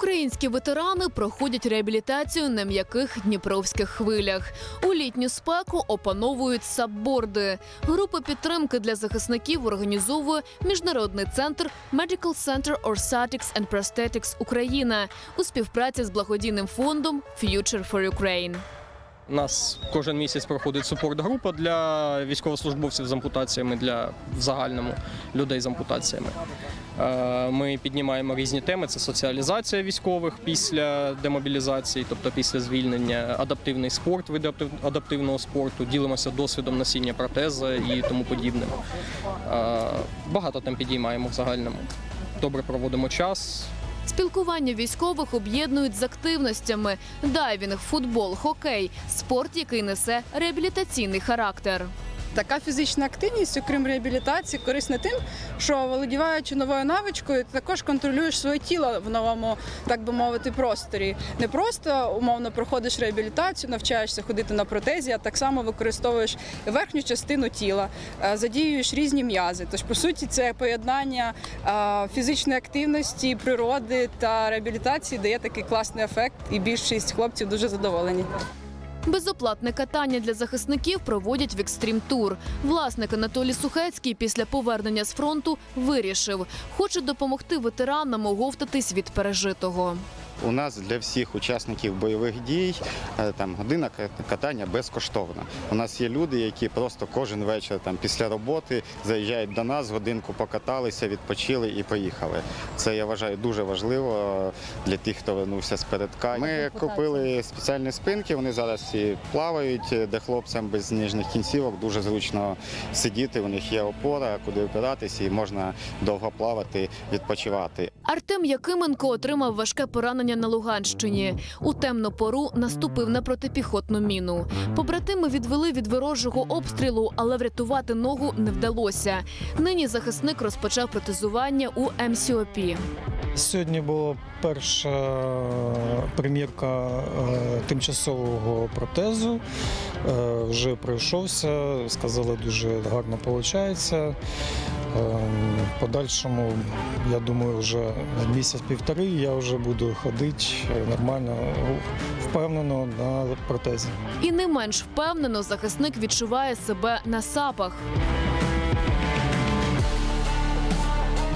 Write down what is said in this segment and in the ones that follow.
Українські ветерани проходять реабілітацію на м'яких дніпровських хвилях. У літню спеку опановують сабборди. Група підтримки для захисників організовує міжнародний центр Medical Center Orthetics and Prosthetics Україна у співпраці з благодійним фондом Future for Ukraine. У нас кожен місяць проходить супорт-група для військовослужбовців з ампутаціями, для в загальному людей з ампутаціями. Е, Ми піднімаємо різні теми: це соціалізація військових після демобілізації, тобто після звільнення, адаптивний спорт, види адаптивного спорту, ділимося досвідом носіння протеза і тому подібним. Е, Багато тем підіймаємо в загальному. Добре проводимо час, Спілкування військових об'єднують з активностями: дайвінг, футбол, хокей, спорт, який несе реабілітаційний характер. Така фізична активність, окрім реабілітації, корисна тим, що володіваючи новою навичкою, ти також контролюєш своє тіло в новому, так би мовити, просторі. Не просто умовно проходиш реабілітацію, навчаєшся ходити на протезі, а так само використовуєш верхню частину тіла, е, задіюєш різні м'язи. Тож, по суті, це поєднання е, фізичної активності, природи та реабілітації дає такий класний ефект, і більшість хлопців дуже задоволені. Безоплатне катання для захисників проводять в екстрім тур. Власник Анатолій Сухецький після повернення з фронту вирішив, хоче допомогти ветеранам оговтатись від пережитого. У нас для всіх учасників бойових дій е, там година катання безкоштовна. У нас є люди, які просто кожен вечір там після роботи заїжджають до нас, годинку покаталися, відпочили і поїхали. Це я вважаю дуже важливо е, для тих, хто вернувся з передка. Ми купили спеціальні спинки. Вони зараз всі плавають, е, де хлопцям без ніжних кінцівок дуже зручно сидіти. У них є опора, куди опиратися, і можна довго плавати, відпочивати. Артем Якименко отримав важке поранення на Луганщині. У темну пору наступив на протипіхотну міну. Побратими відвели від ворожого обстрілу, але врятувати ногу не вдалося. Нині захисник розпочав протезування у МСОП. Сьогодні була перша примірка е, тимчасового протезу. Е, Вже пройшовся, сказали, дуже гарно виходить. В подальшому, я думаю, вже місяць-півтори я вже буду ходити нормально, впевнено на протезі. І не менш впевнено захисник відчуває себе на сапах.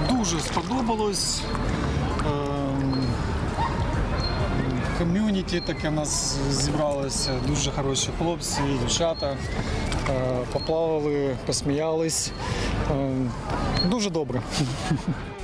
Дуже сподобалось. Ком'юніті таке в нас зібралося. Дуже хороші хлопці, дівчата. Е, Поплавали, посміялись. Ем, Дуже добре.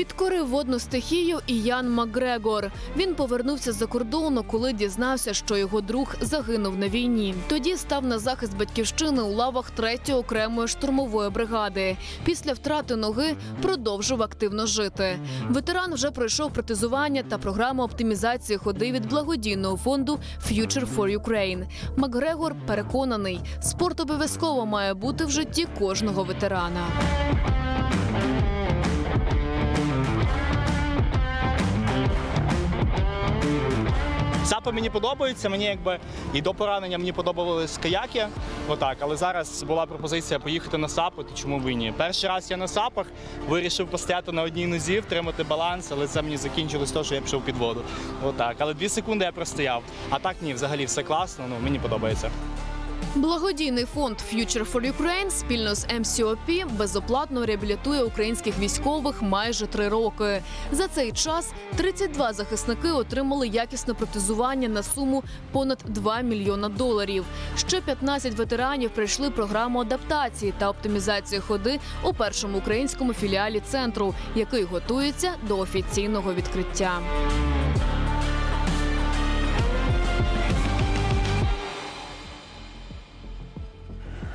Підкорив водну стихію і Ян Макгрегор. Він повернувся за кордону, коли дізнався, що його друг загинув на війні. Тоді став на захист батьківщини у лавах 3-ї окремої штурмової бригади. Після втрати ноги продовжив активно жити. Ветеран вже пройшов протезування та програму оптимізації ходи від благодійного фонду Future for Ukraine. Макгрегор переконаний, спорт обов'язково має бути в житті кожного ветерана. Сапи мені подобаються. Мені якби і до поранення мені подобались каяки. Отак, але зараз була пропозиція поїхати на сапу, то чому б і ні? Перший раз я на сапах вирішив постояти на одній нозі, втримати баланс, але це мені закінчилось то, що я пішов під воду. Отак. Але дві секунди я простояв. А так ні, взагалі все класно. Ну мені подобається. Благодійний фонд Future for Ukraine спільно з МСОП безоплатно реабілітує українських військових майже три роки. За цей час 32 захисники отримали якісне протезування на суму понад 2 мільйона доларів. Ще 15 ветеранів пройшли програму адаптації та оптимізації ходи у першому українському філіалі центру, який готується до офіційного відкриття.